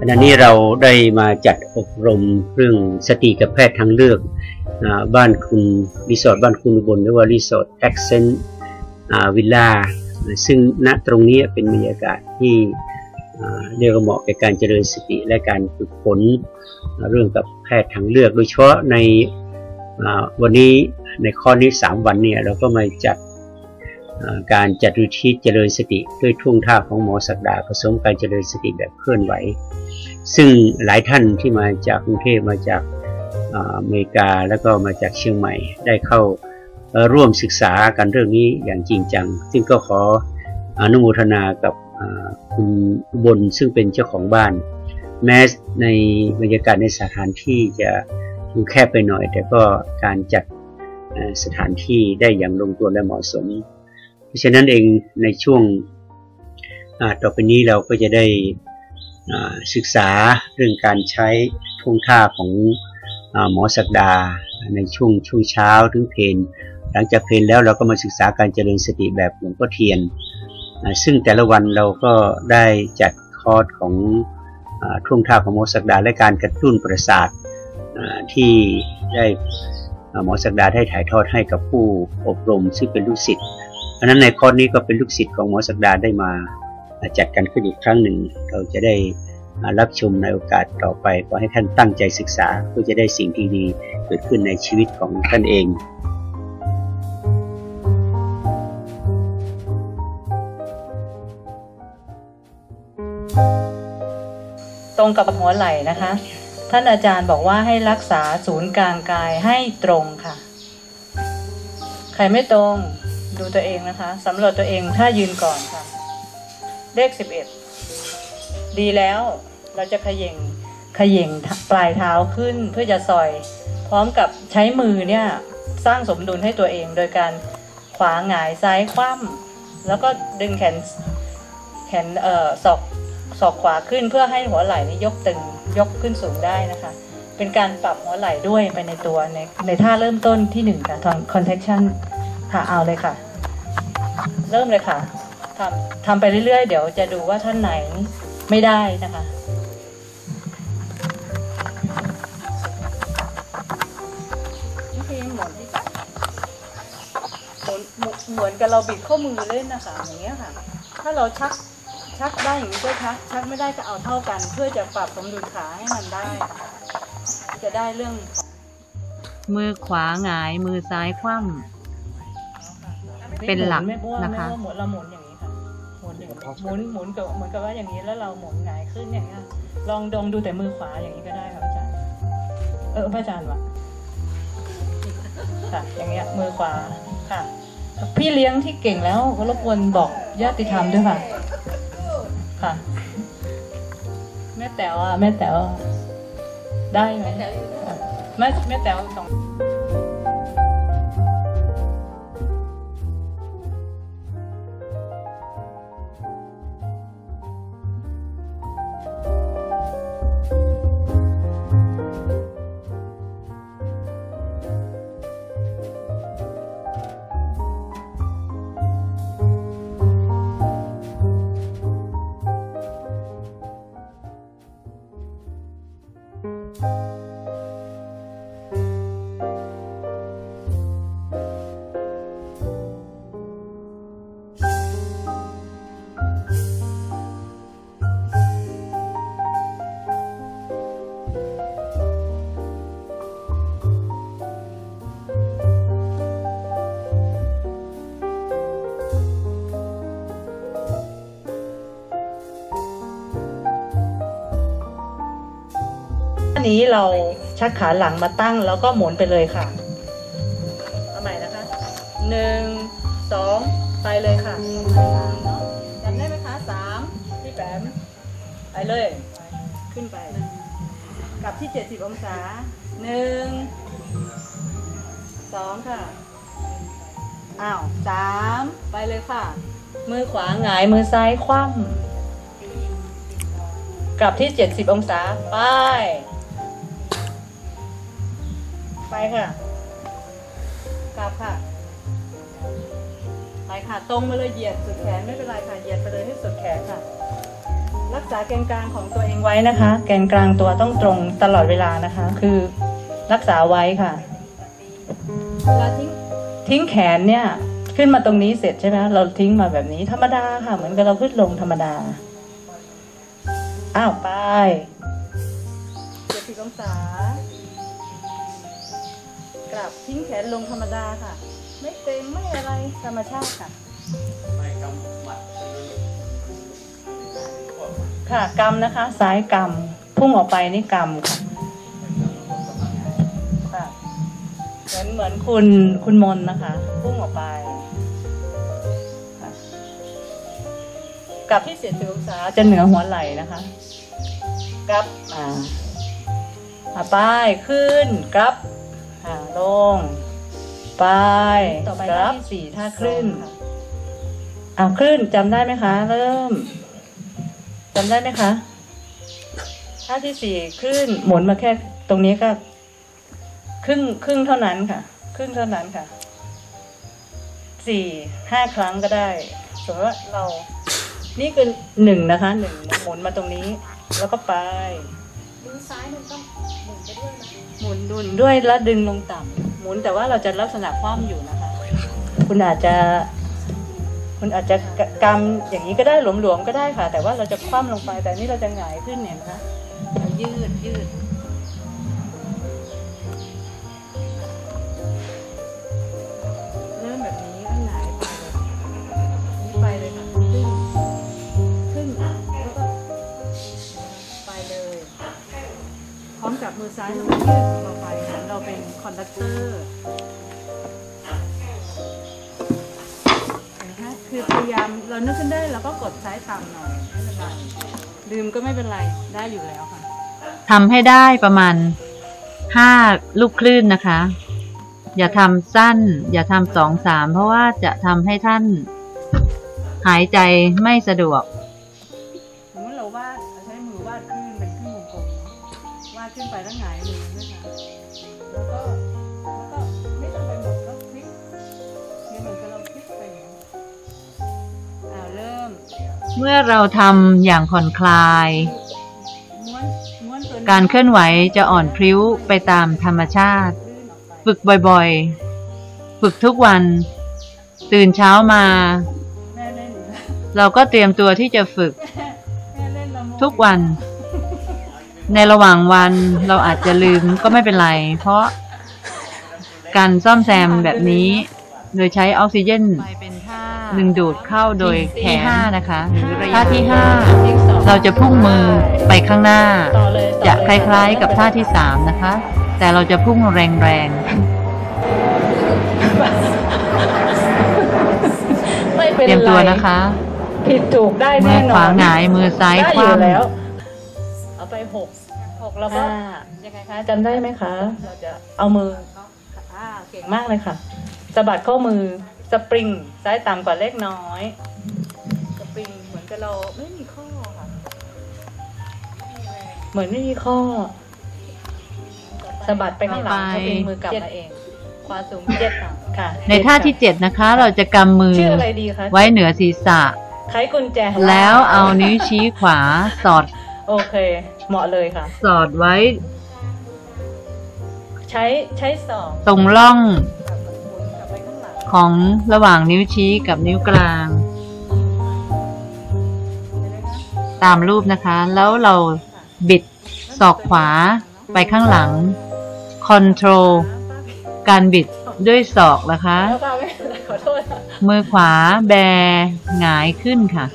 ขณะนี้เราได้มาจัดอบรมเรื่องสติกับแพทย์ทางเลือกบ้านคุณรีสอร์ทบ้านคุณอุบลหรือว่ารีสอร์ทแอคเซนต์วิลล่าซึ่งณตรงนี้เป็นบรรยากาศที่เรียกว่าเหมาะแก่การเจริญสติและการฝึกฝนเรื่องกับแพทย์ทางเลือก โดยเฉพาะในวันนี้ในข้อนี้ 3 วันเนี่ยเราก็มาจัด การจัดวิธีเจริญสติด้วยท่วงท่าของหมอศักดาผสมการเจริญสติแบบเคลื่อนไหว ซึ่งหลายท่านที่มาจากกรุงเทพมาจากอเมริกาแล้วก็มาจากเชียงใหม่ได้เข้าร่วมศึกษากันเรื่องนี้อย่างจริงจัง ซึ่งก็ขออนุโมทนากับคุณอุบลซึ่งเป็นเจ้าของบ้าน แม้ในบรรยากาศในสถานที่จะดูแคบไปหน่อย แต่ก็การจัดสถานที่ได้อย่างลงตัวและเหมาะสม เพราะฉะนั้นเองในช่วงต่อไปนี้เราก็จะได้ศึกษาเรื่องการใช้ท่วงท่าของอหมอศักดาในช่วงช่วงเช้าถึงเพนหลังจากเพนแล้วเราก็มาศึกษาการเจริญสติแบบหลวงพ่อเทียน ซึ่งแต่ละวันเราก็ได้จัดคอร์สของอท่วงท่าของหมอศักดาและการกระตุ้นประสาทที่ได้หมอศักดาได้ถ่ายทอดให้กับผู้อบรมซึ่งเป็นลูกศิษย์ เพราะฉะนั้นในคอร์สนี้ก็เป็นลูกศิษย์ของหมอศักดาได้มาจัดกันขึ้นอีกครั้งหนึ่ง เราจะได้รับชมในโอกาสต่อไปขอให้ท่านตั้งใจศึกษาเพื่อจะได้สิ่งที่ดีเกิดขึ้นในชีวิตของท่านเองตรงกับหัวไหล่นะคะ ท่านอาจารย์บอกว่าให้รักษาศูนย์กลางกายให้ตรงค่ะ ใครไม่ตรง ดูตัวเองนะคะสำรวจตัวเองถ้ายืนก่อนค่ะ เลขสิบเอ็ดดีแล้วเราจะขย่งขย่งปลายเท้าขึ้นเพื่อจะสอย พร้อมกับใช้มือเนี่ยสร้างสมดุลให้ตัวเอง โดยการขวาหงายซ้ายคว่ำแล้วก็ดึงแขนแขนเอ่อศอกศอกขวาขึ้นเพื่อให้หัวไหล่นี่ยกตึงยกขึ้นสูงได้นะคะ เป็นการปรับหัวไหล่ด้วยไปในตัวในในท่าเริ่มต้นที่หนึ่งค่ะ contraction ค่ะเอาเลยค่ะ เริ่มเลยค่ะทำทำไปเรื่อยๆ เดี๋ยวจะดูว่าท่านไหนไม่ได้นะคะนี่คือหมุนที่สามหมุนหมุนเหมือนกับเราบิดข้อมือเล่นนะคะอย่างเงี้ยค่ะ ถ้าเราชักชักได้อย่างนี้ก็ชัก ชักไม่ได้ก็เอาเท่ากัน เพื่อจะปรับสมดุลขาให้มันได้ค่ะจะได้เรื่องของ มือขวาหงายมือซ้ายคว่ำ เป็นหลักนะคะหมุนเราหมุนอย่างนี้ค่ะหมุนอย่างนี้หมุนหมุนกับเหมือนกับว่าอย่างนี้แล้วเราหมุนหงายขึ้นอย่างนี้ยลองดองดูแต่มือขวาอย่างนี้ก็ได้ค่ะพระอาจารย์เออพระอาจารย์วะค่ะ อย่างเงี้ยมือขวาค่ะ พี่เลี้ยงที่เก่งแล้วก็รบกวนบอกญาติธรรมด้วยค่ะ ค่ะ แม่แต๋วอะแม่แต๋วอะได้ไหมอะแม่แม่แต๋วสอง นนี้เราชักขาหลังมาตั้งแล้วก็หมุนไปเลยค่ะ เอาใหม่นะคะหนึ่งสองไปเลยค่ะจำได้ไหมคะสามพี่แปมไปเลย ขึ้นไป กลับที่เจ็ดสิบองศาหนึ่งสองค่ะ อ้าวสามไปเลยค่ะ มือขวาหงายมือซ้ายคว่ำกลับที่เจ็ดสิบองศา ไป ไปค่ะ กลับค่ะ ไปค่ะ ตรงมาเลยเหยียดสุดแขนไม่เป็นไรค่ะ เหยียดไปเลยให้สุดแขนค่ะ รักษาแกนกลางของตัวเองไว้นะคะ แกนกลางตัวต้องตรงตลอดเวลานะคะ คือรักษาไว้ค่ะเวลาทิ้งทิ้งแขนเนี่ยขึ้นมาตรงนี้เสร็จใช่ไหมเราทิ้งมาแบบนี้ธรรมดาค่ะ เหมือนกับเราขึ้นลงธรรมดา อ้าวไปเจ็ดสิบองศา กลับทิ้งแขนลงธรรมดาค่ะ ไม่เต็งไม่อะไรธรรมชาติค่ะค่ะกำนะคะซ้ายกำพุ่งออกไปนี่กำค่ะค่ะเหมือนเหมือนคุณคุณมนนะคะ พุ่งออกไปค่ะกลับที่เสียดสิบองศาจะเหนือหัวไหล่นะคะกลับอ่าอ่าไปขึ้นกลับ อ่าลง ไปต่อไปกลับท่าที่สี่ท่าคลื่นอ่าคลื่นจำได้ไหมคะ เริ่มจำได้ไหมคะท่าที่สี่คลื่นหมุนมาแค่ตรงนี้ก็ ครึ่งครึ่งเท่านั้นค่ะ ครึ่งเท่านั้นค่ะสี่ห้าครั้งก็ได้สมมติว่าเรา นี่คือหนึ่งนะคะหนึ่งหมุนมาตรงนี้ แล้วก็ไป มือซ้ายมันต้องหมุนไปด้วยนะหมุนดุนด้วยแล้วดึงลงต่ำหมุนแต่ว่าเราจะลักษณะคว่ำอยู่นะคะ คุณอาจจะ คุณอาจจะกำอย่างนี้ก็ได้หลวมๆก็ได้ค่ะ แต่ว่าเราจะคว่ำลงไปแต่นี่เราจะหงายขึ้นเนี่ยนะคะยืดยืด บมือซ้ายมือยืดออกไปเหมือนเราเป็นคอนดักเตอร์นะคะคือพยายามเรานึกขึ้นได้เราก็กดซ้ายต่ำหน่อยไม่เป็นไรลืมก็ไม่เป็นไรได้อยู่แล้วค่ะทำให้ได้ประมาณห้าลูกคลื่นนะคะ อย่าทำสั้น อย่าทำสองสามเพราะว่าจะทำให้ท่านหายใจไม่สะดวก เมื่อเราทำอย่างผ่อนคลายม้วนม้วนตัวนี้การเคลื่อนไหวจะอ่อนพริ้วไปตามธรรมชาติลื่นออกไปฝึกบ่อยๆ ฝึกทุกวัน ตื่นเช้ามาแม่เล่นอีกแล้วเราก็เตรียมตัวที่จะฝึกแม่เล่นละโมทุกวัน ในระหว่างวันเราอาจจะลืมก็ไม่เป็นไร เพราะการซ่อมแซมแบบนี้ โดยใช้ออกซิเจน ดึงดูดเข้าโดยแขนห้านะคะ ท่าที่ห้าเราจะพุ่งมือไปข้างหน้าต่อเลยต่อจะเลยคล้าย ๆ กับท่าที่สามนะคะ แต่เราจะพุ่งแรงไม่ๆเป็นเตรียมไรตัวนะคะ ผิดถูกได้มืแน่อนอนขวาหงายมือซ้ายได้คอยู่ว่ำแล้วเอาไปหกหกแล้วก็อ่ายังไงคะจำได้ไหมคะ เราจะเอามืออ่าเก่งมากเลยค่ะสะบัดข้อมือ สปริงซ้ายต่ำกว่าเล็กน้อย สปริงเหมือนกับเราไม่มีข้อค่ะ เหมือนไม่มีข้อสะบัดไปข้างหลังต่อไปสปริงมือกลับมาเองขวาสูงเจ็ดต่ำค่ะในท่าที่เจ็ดนะคะ เราจะกำมือชื่ออะไรดีคะไว้เหนือศีรษะไขกุญแจแล้วเอานิ้วชี้ขวาสอด โอเค เหมาะเลยค่ะ สอดไว้ ใช้ใช้สองตรงร่อง ข้างหลังของระหว่างนิ้วชี้กับนิ้วกลางเห็นไหมคะตามรูปนะคะ แล้วเราบิดศอกขวาไปข้างหลังคอนโทรลการบิดด้วยศอกนะคะแล้วป้าไม่เป็นไรขอโทษค่ะมือขวาแบหงายขึ้นค่ะ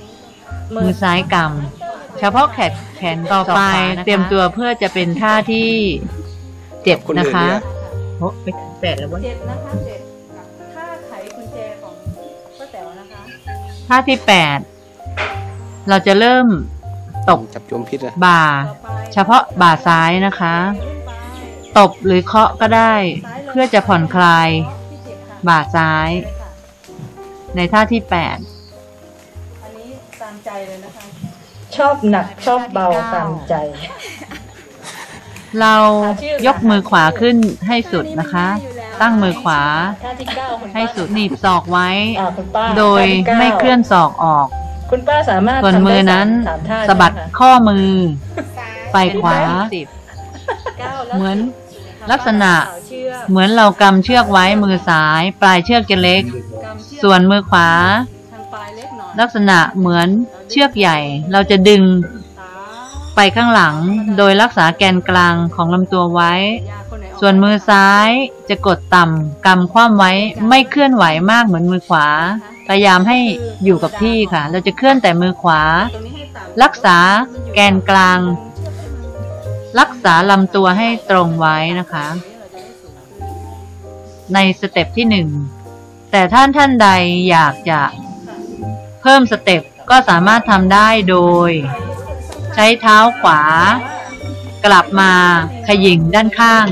มือซ้ายกำเฉพาะแขนแขนต่อไปเตรียมตัวเพื่อจะเป็นท่าที่เจ็บนะคะโอ้ไปถึงแปดแล้วเวะเจ็ดนะคะเจ็ด ท่าที่แปดเราจะเริ่มตบจับโจมพิษอะบ่าต่อไปเฉพาะบ่าซ้ายนะคะขึ้นไปตบหรือเคาะก็ได้ เพื่อจะผ่อนคลายที่เจ็ดค่ะบ่าซ้ายเลยค่ะในท่าที่แปดอันนี้ตามใจเลยนะคะ ชอบหนักชอบเบาตามใจ เรายกมือขวาขึ้นให้สุดนะคะ ตั้งมือขวาท่าที่เก้าคุณป้าให้สุดหนีบศอกไว้อ่าคุณป้าโดยท่าที่ก้าไม่เคลื่อนศอกออกทคุณป้าสามารถส่วนทำมืได้อนั้นสามท่าสะบัดใช่ไหมคะข้อมือซ้ายไปขวาก้าวแล้วเหมือนลักษณะสาวเชือกเหมือนเรากำเชือกไว้มือซ้าย ปลายเชือกจะเล็กกำเชือกส่วนมือขวาทางปลายเล็กหน่อยลักษณะเหมือนเชือกใหญ่ เราจะดึงสาไปข้างหลังโดยรักษาแกนกลางของลำตัวไว้ ยาคนไหนออกส่วนมือซ้ายจะกดต่ำกำคว่ำไว้ไม่เคลื่อนไหวมากเหมือนมือขวา พยายามให้อยู่กับที่ค่ะ เราจะเคลื่อนแต่มือขวาตรงนี้ให้ต่ำรักษาแกนกลาง รักษาลำตัวให้ตรงไว้นะคะ ในสเต็ปที่หนึ่งแต่ท่านท่านใดอยากจะเพิ่มสเต็ปก็สามารถทำได้โดย ใช้เท้าขวา กลับมาขยิงด้านข้าง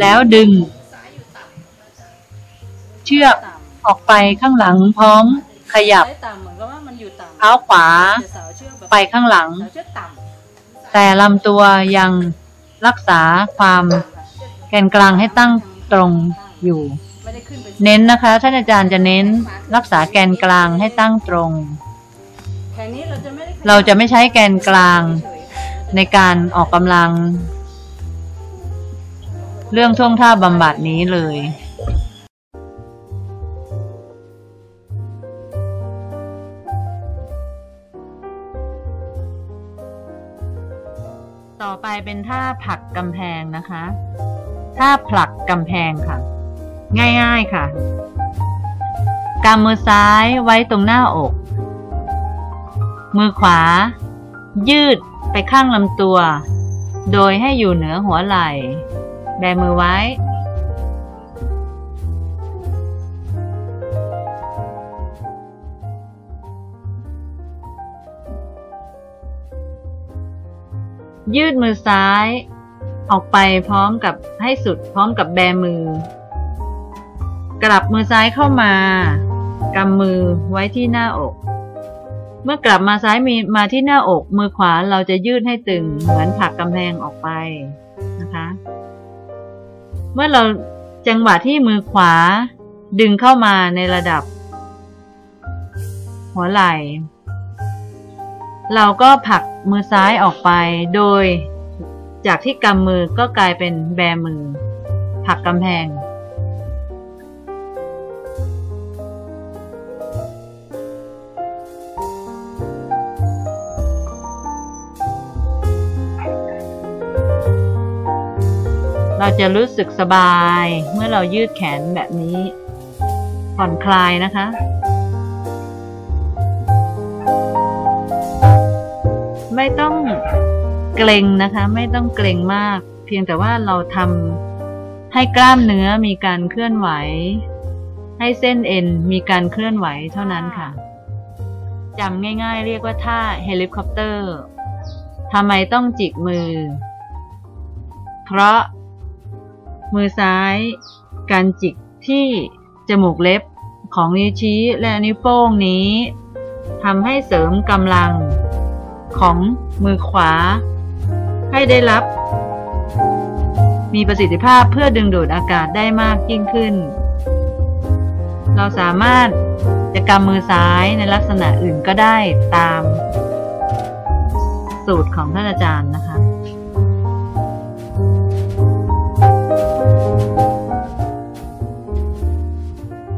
แล้วดึง เชือกออกไปข้างหลังพร้อมขยับซ้ายต่ำเหมือนกับว่ามันอยู่ต่ำเท้าขวาแต่สาวเชือกแบบไปข้างหลังสาวเชือกต่ำแต่ลำตัวยังรักษาความแกนกลางให้ตั้งตรงอยู่ไม่ได้ขึ้นไปเน้นนะคะ ท่านอาจารย์จะเน้นรักษาแกนกลางให้ตั้งตรงแข่งนี้เราจะไม่ได้เราจะไม่ใช้แกนกลางเฉยๆในการออกกำลัง เรื่องท่วงท่าบำบัดนี้เลยต่อไปเป็นท่าผลักกำแพงนะคะ ท่าผลักกำแพงค่ะ ง่ายๆค่ะกำมือซ้ายไว้ตรงหน้าอก มือขวา ยืดไปข้างลำตัว โดยให้อยู่เหนือหัวไหล่ แบมือไว้ ยืดมือซ้าย ออกไปพร้อมกับให้สุดพร้อมกับแบมือ กลับมือซ้ายเข้ามากำมือไว้ที่หน้าอก เมื่อกลับมาซ้ายมีมาที่หน้าอก มือขวาเราจะยืดให้ตึงเหมือนผลักกำแพงออกไปนะคะ เมื่อเราจังหวะที่มือขวา ดึงเข้ามาในระดับ หัวไหล่ เราก็ผลักมือซ้ายออกไป โดยจากที่กำมือก็กลายเป็นแบมือผลักกำแพง เราจะรู้สึกสบายเมื่อเรายืดแขนแบบนี้ ผ่อนคลายนะคะ ไม่ต้องเกรงนะคะ ไม่ต้องเกรงมาก เพียงแต่ว่าเราทำให้กล้ามเนื้อมีการเคลื่อนไหว ให้เส้นเอ็นมีการเคลื่อนไหวเท่านั้นค่ะจำง่าย ๆ เรียกว่าท่าเฮลิคอปเตอร์ทำไมต้องจิกมือ เพราะ มือซ้ายการจิกที่จมูกเล็บของนิ้วชี้และนิ้วโป้งนี้ทำให้เสริมกำลังของมือขวา ให้ได้รับ มีประสิทธิภาพเพื่อดึงดูดอากาศได้มากยิ่งขึ้น เราสามารถจะกำมือซ้ายในลักษณะอื่นก็ได้ตาม สูตรของท่านอาจารย์นะคะ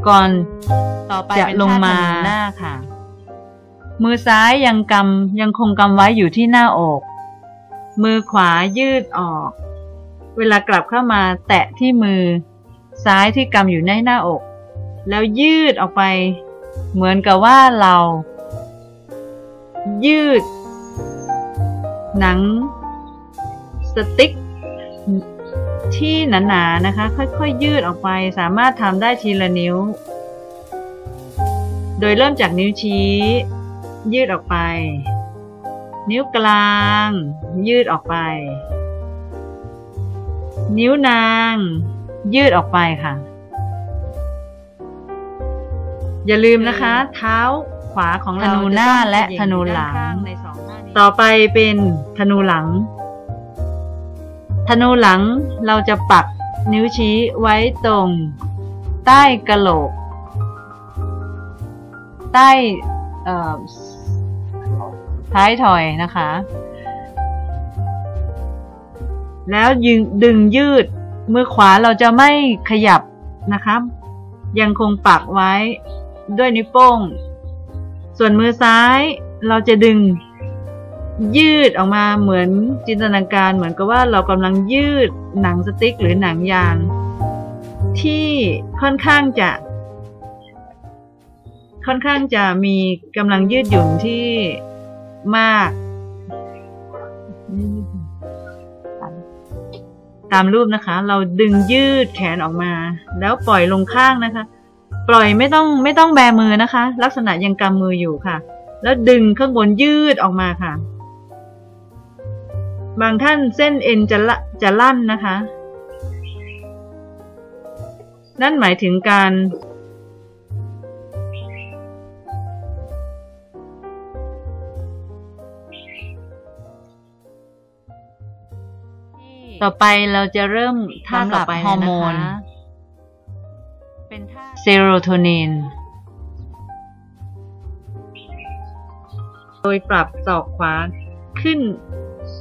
ก่อนต่อไปจะลงมาหน้าค่ะ มือซ้ายยังกำยังคงกำไว้อยู่ที่หน้าอก มือขวายืดออก เวลากลับเข้ามาแตะที่มือ ซ้ายที่กำอยู่ในหน้าอก แล้วยืดออกไป เหมือนกับว่าเรา ยืด หนัง สติ๊ก ที่หนาๆนะคะ ค่อยๆยืดออกไป สามารถทำได้ทีละนิ้ว โดยเริ่มจากนิ้วชี้ ยืดออกไป นิ้วกลาง ยืดออกไป นิ้วนาง ยืดออกไปค่ะ อย่าลืมนะคะ เท้าขวาของเราธนูหน้าและธนูหลัง ต่อไปเป็นธนูหลัง ธนูหลังเราจะปักนิ้วชี้ไว้ตรง ใต้กะโหลก ใต้ท้ายถอยนะคะ แล้วยึงดึงยืดมือขวาเราจะไม่ขยับนะคะ ยังคงปักไว้ด้วยนิ้วโป้ง ส่วนมือซ้ายเราจะดึง ยืดออกมาเหมือนจินตนาการเหมือนกับว่าเรากำลังยืดหนังสติ๊กหรือหนังยาง ที่ค่อนข้างจะ ค่อนข้างจะมีกำลังยืดหยุ่นที่มาก ตามรูปนะคะ เราดึงยืดแขนออกมา แล้วปล่อยลงข้างนะคะ ปล่อยไม่ต้องไม่ต้องแบมือนะคะ ลักษณะยังกำมืออยู่ค่ะแล้วดึงข้างบนยืดออกมาค่ะ บางท่านเส้นเอ็นจะละจะลั่นนะคะ นั่นหมายถึงการต่อไปเราจะเริ่มท่าต่อไปฮอร์โมนเป็นท่าเซโรโทนิน โดยปรับศอกขวาขึ้น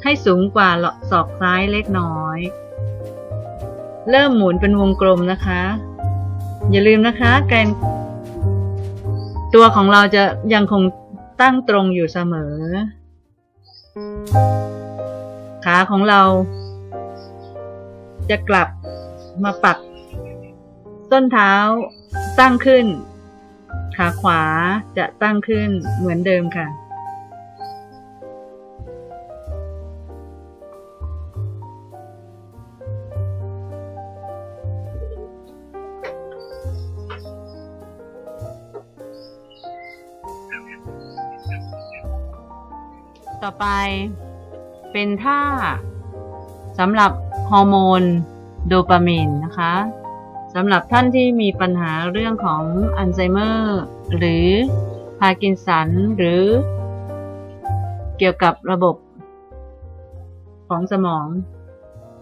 ให้สูงกว่าศอกซ้ายเล็กน้อย เริ่มหมุนเป็นวงกลมนะคะ อย่าลืมนะคะแกนตัวของเราจะยังคงตั้งตรงอยู่เสมอ ขาของเรา จะกลับมาปัก ต้นเท้าตั้งขึ้น ขาขวาจะตั้งขึ้นเหมือนเดิมค่ะ ไป เป็นท่าสำหรับฮอร์โมนโดปามีนนะคะสำหรับท่านที่มีปัญหาเรื่องของอัลไซเมอร์หรือพาร์กินสันหรือ เกี่ยวกับระบบของสมอง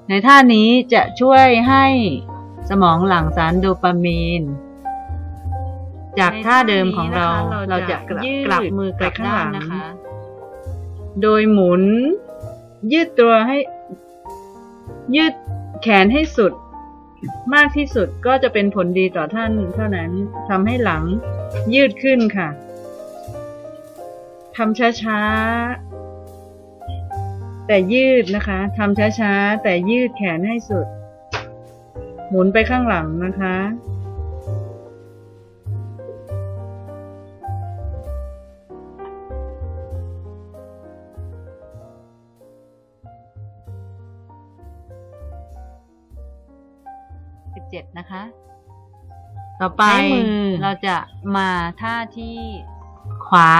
ในท่านี้จะช่วยให้สมองหลั่งสารโดปามีน จากท่าเดิมของเราเราจะกลับมือกลับด้านนะคะ โดยหมุน ยืดตัวให้ ยืดแขนให้สุด มากที่สุดก็จะเป็นผลดีต่อท่านเท่านั้นทำให้หลังยืดขึ้นค่ะทำช้าๆ แต่ยืดนะคะทำช้าๆ แต่ยืดแขนให้สุด หมุนไปข้างหลังนะคะ ต่อไปมือเราจะมาท่าที่ขวา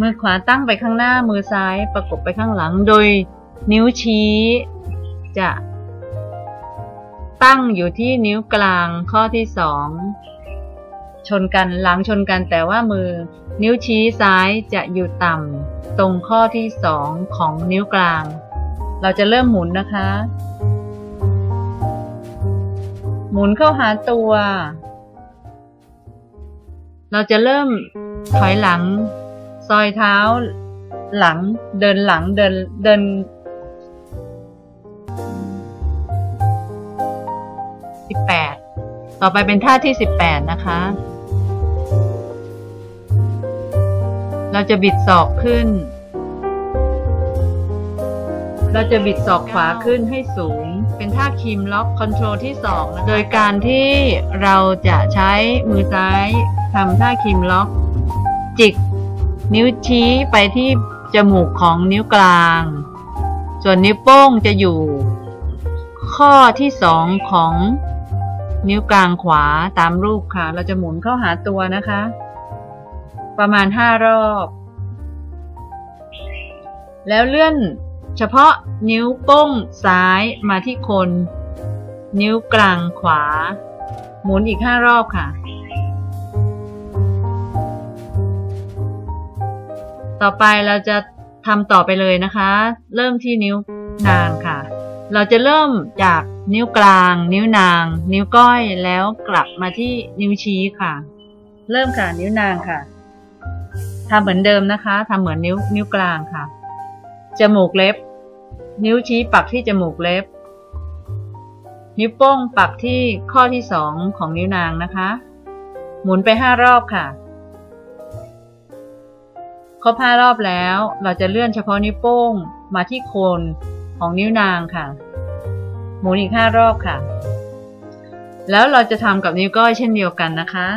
มือขวาตั้งไปข้างหน้ามือซ้ายประกบไปข้างหลัง โดยนิ้วชี้จะตั้งอยู่ที่นิ้วกลางข้อที่สองชนกันหลังชนกันแต่ว่ามือ นิ้วชี้ซ้ายจะอยู่ต่ำตรงข้อที่สองของนิ้วกลาง เราจะเริ่มหมุนนะคะ หมุนเข้าหาตัว เราจะเริ่มถอยหลัง ซอยเท้า หลัง เดินหลัง เดิน เดิน สิบแปด ต่อไปเป็นท่าที่สิบแปดนะคะ เราจะบิดศอกขึ้น เราจะบิดศอกขวาขึ้นให้สูง เป็นท่าคีมล็อกคอนโทรลที่สองนะโดยการที่เราจะใช้มือซ้ายทำท่าคีมล็อก จิก นิ้วชี้ไปที่จมูกของนิ้วกลาง ส่วนนิ้วโป้งจะอยู่ ข้อที่สองของนิ้วกลางขวาตามรูปค่ะ เราจะหมุนเข้าหาตัวนะคะ ประมาณห้ารอบ แล้วเลื่อน เฉพาะนิ้วโป้งซ้ายมาที่คน นิ้วกลางขวา หมุนอีกห้ารอบค่ะ ต่อไปเราจะทำต่อไปเลยนะคะ เริ่มที่นิ้วนางค่ะ เราจะเริ่มจากนิ้วกลาง นิ้วนาง นิ้วก้อยแล้วกลับมาที่นิ้วชี้ค่ะ เริ่มค่ะนิ้วนางค่ะทำเหมือนเดิมนะคะทำเหมือนนิ้วนิ้วกลางค่ะ จมูกเล็บ นิ้วชี้ปักที่จมูกเล็บ นิ้วโป้งปักที่ข้อที่สองของนิ้วนางนะคะ หมุนไปห้ารอบค่ะ ครบห้ารอบแล้วเราจะเลื่อนเฉพาะนิ้วโป้งมาที่โคนของนิ้วนางค่ะ หมุนอีกห้ารอบค่ะ แล้วเราจะทำกับนิ้วก้อยเช่นเดียวกันนะคะ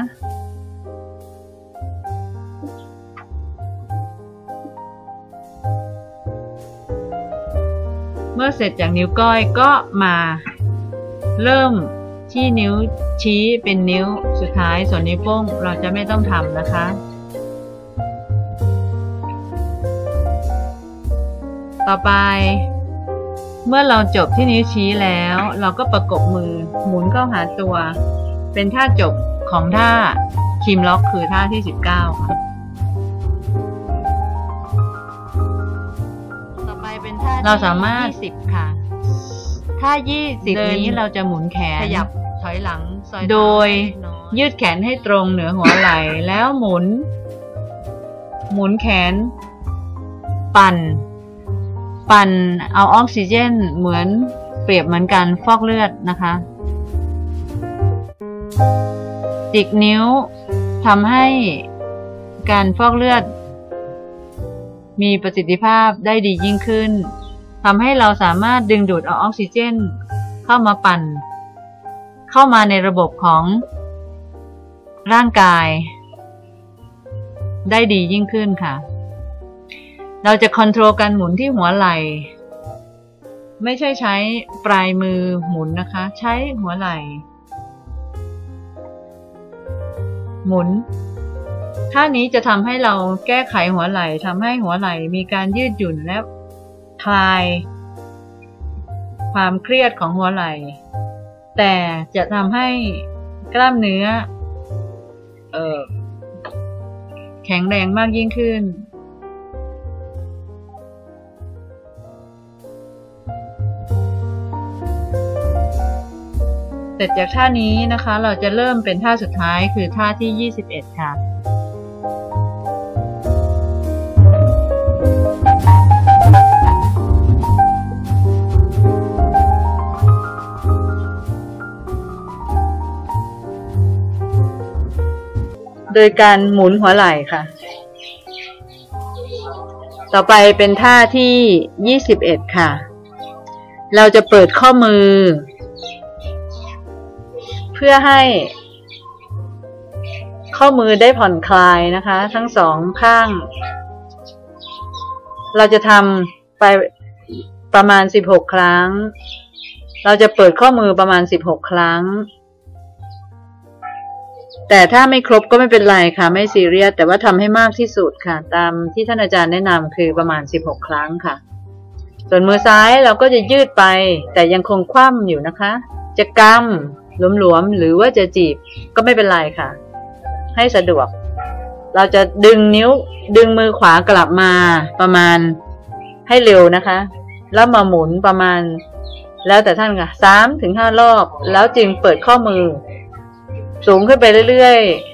มื่อเสร็จจากนิ้วก้อยก็มา เริ่มที่นิ้วชี้เป็นนิ้วสุดท้ายส่วนนิ้วโป้งเราจะไม่ต้องทำนะคะต่อไป เมื่อเราจบที่นิ้วชี้แล้ว เราก็ประกบมือหมุนเข้าหาตัว เป็นท่าจบของท่าคิมล็อกคือท่าที่ 19 ค่ะ เป็นท่าเราสามารถ10ค่ะท่า20นี้เราจะหมุนแขนขยับถอยหลังโดยยืดแขนให้ตรงเหนือหัวไหล่แล้วหมุน หมุนแขน ปั่น ปั่นเอาออกซิเจนเหมือนเปรียบเหมือนการฟอกเลือดนะคะจิกนิ้วทำให้การฟอกเลือด มีประสิทธิภาพได้ดียิ่งขึ้นทำให้เราสามารถดึงดูดเอาออกซิเจน เข้ามาปั่น เข้ามาในระบบของร่างกาย ได้ดียิ่งขึ้นค่ะ เราจะคอนโทรลการหมุนที่หัวไหล่ ไม่ใช่ใช้ปลายมือหมุนนะคะ ใช้หัวไหล่ หมุน ท่านี้จะทำให้เราแก้ไขหัวไหล่ทำให้หัวไหล่มีการยืดหยุ่นและคลาย ความเครียดของหัวไหล่ แต่จะทำให้กล้ามเนื้อออแข็งแรงมากยิ่งขึ้น เสร็จจากท่านี้นะคะ เราจะเริ่มเป็นท่าสุดท้ายคือท่าที่ 21 ค่ะ โดยการหมุนหัวไหล่ค่ะ ต่อไปเป็นท่าที่21ค่ะ เราจะเปิดข้อมือ เพื่อให้ ข้อมือได้ผ่อนคลายนะคะ ทั้งสองข้าง เราจะทำไปประมาณ16ครั้ง เราจะเปิดข้อมือประมาณ16ครั้ง แต่ถ้าไม่ครบก็ไม่เป็นไรค่ะ ไม่ซีเรียสแต่ว่าทำให้มากที่สุดค่ะ ตามที่ท่านอาจารย์แนะนำคือประมาณ 16 ครั้งค่ะ ส่วนมือซ้ายเราก็จะยืดไป แต่ยังคงคว่ำอยู่นะคะ จะกำหลวมๆหรือว่าจะจีบก็ไม่เป็นไรค่ะ ให้สะดวก เราจะดึงนิ้วดึงมือขวากลับมาประมาณให้เร็วนะคะ แล้วมาหมุนประมาณ แล้วแต่ท่านค่ะสามถึงห้ารอบ แล้วจึงเปิดข้อมือ สูงขึ้นไปเรื่อยๆ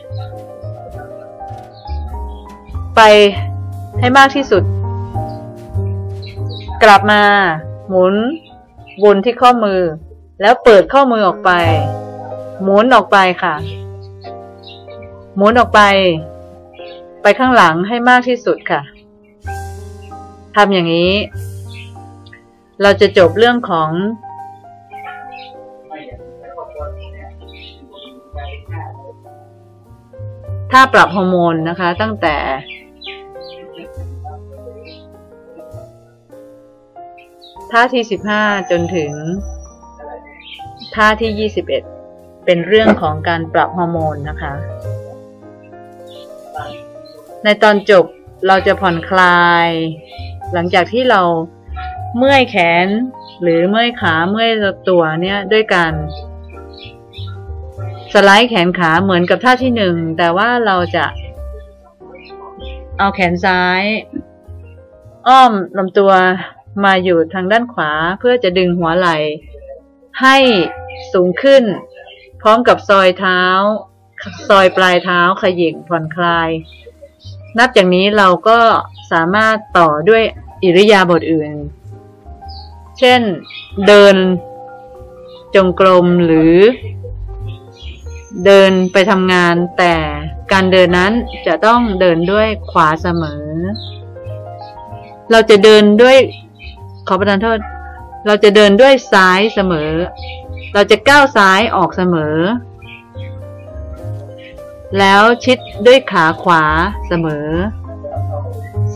ไปให้มากที่สุด กลับมา หมุนวนที่ข้อมือ แล้วเปิดข้อมือออกไป หมุนออกไปค่ะ หมุนออกไป ไปข้างหลังให้มากที่สุดค่ะทำอย่างนี้ เราจะจบเรื่องของ ถ้าปรับฮอร์โมนนะคะ ตั้งแต่ ท่าที่สิบห้าจนถึง ท่าที่ยี่สิบเอ็ดเป็นเรื่องของการปรับฮอร์โมนนะคะ ในตอนจบเราจะผ่อนคลาย หลังจากที่เราเมื่อยแขน หรือเมื่อยขาเมื่อยตัวเนี่ยด้วยการ สไลด์แขนขาเหมือนกับท่าที่หนึ่ง แต่ว่าเราจะ เอาแขนซ้าย อ้อมลำตัวมาอยู่ทางด้านขวาเพื่อจะดึงหัวไหล่ ให้สูงขึ้น พร้อมกับซอยเท้า ซอยปลายเท้าขยิงผ่อนคลาย นับจากนี้เราก็สามารถต่อด้วยอิริยาบถอื่น เช่น เดินจงกรมหรือ เดินไปทำงาน แต่การเดินนั้นจะต้องเดินด้วยขวาเสมอ เราจะเดินด้วย ขอประทานโทษ เราจะเดินด้วยซ้ายเสมอ เราจะก้าวซ้ายออกเสมอ แล้วชิดด้วยขาขวาเสมอ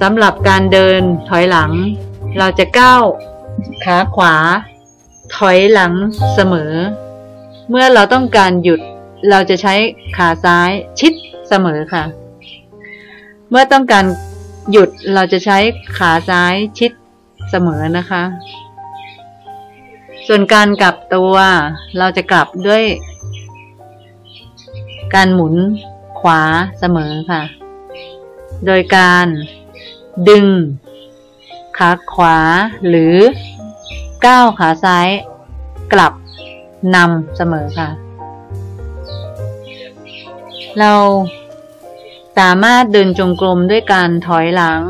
สำหรับการเดินถอยหลัง เราจะก้าวขาขวา ถอยหลังเสมอ เมื่อเราต้องการหยุด เราจะใช้ขาซ้ายชิดเสมอค่ะ เมื่อต้องการหยุดเราจะใช้ขาซ้ายชิดเสมอนะคะ ส่วนการกลับตัวเราจะกลับด้วย การหมุนขวาเสมอค่ะ โดยการดึง ขาขวาหรือก้าวขาซ้าย กลับนำเสมอค่ะ เราสามารถเดินจงกรมด้วยการถอยหลัง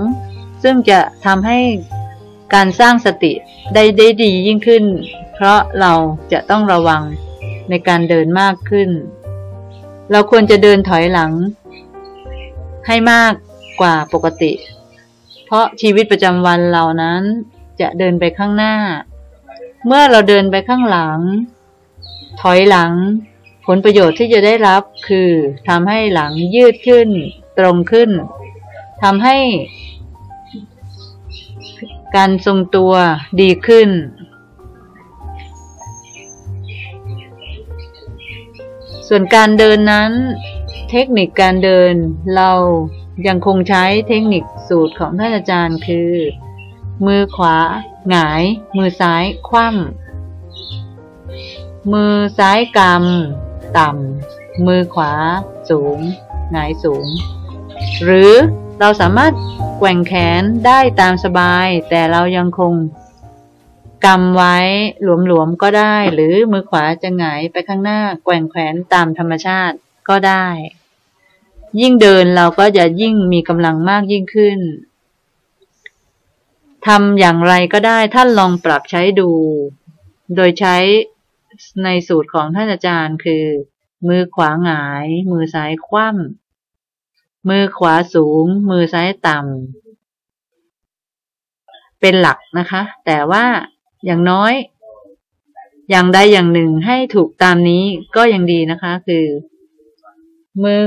ซึ่งจะทำให้การสร้างสติได้ได้ดียิ่งขึ้น เพราะเราจะต้องระวังในการเดินมากขึ้น เราควรจะเดินถอยหลัง ให้มากกว่าปกติ เพราะชีวิตประจำวันเรานั้นจะเดินไปข้างหน้า เมื่อเราเดินไปข้างหลัง ถอยหลัง ผลประโยชน์ที่จะได้รับคือทำให้หลังยืดขึ้น ตรงขึ้นทำให้การทรงตัวดีขึ้น ส่วนการเดินนั้น เทคนิคการเดินเรายังคงใช้เทคนิคสูตรของท่านอาจารย์คือ มือขวาหงาย มือซ้ายคว่ำมือซ้ายกำ ต่ำ มือขวา สูง หงายสูง หรือเราสามารถแกว่งแขนได้ตามสบาย แต่เรายังคงกำไว้หลวมๆก็ได้ หรือมือขวาจะหงายไปข้างหน้า แกว่งแขนตามธรรมชาติก็ได้ ยิ่งเดินเราก็จะยิ่งมีกำลังมากยิ่งขึ้นทำอย่างไรก็ได้ท่านลองปรับใช้ดู โดยใช้ ในสูตรของท่านอาจารย์คือ มือขวาหงาย มือซ้ายคว่ำมือขวาสูง มือซ้ายต่ำเป็นหลักนะคะ แต่ว่าอย่างน้อย อย่างใดอย่างหนึ่งให้ถูกตามนี้ก็ยังดีนะคะ คือ มือ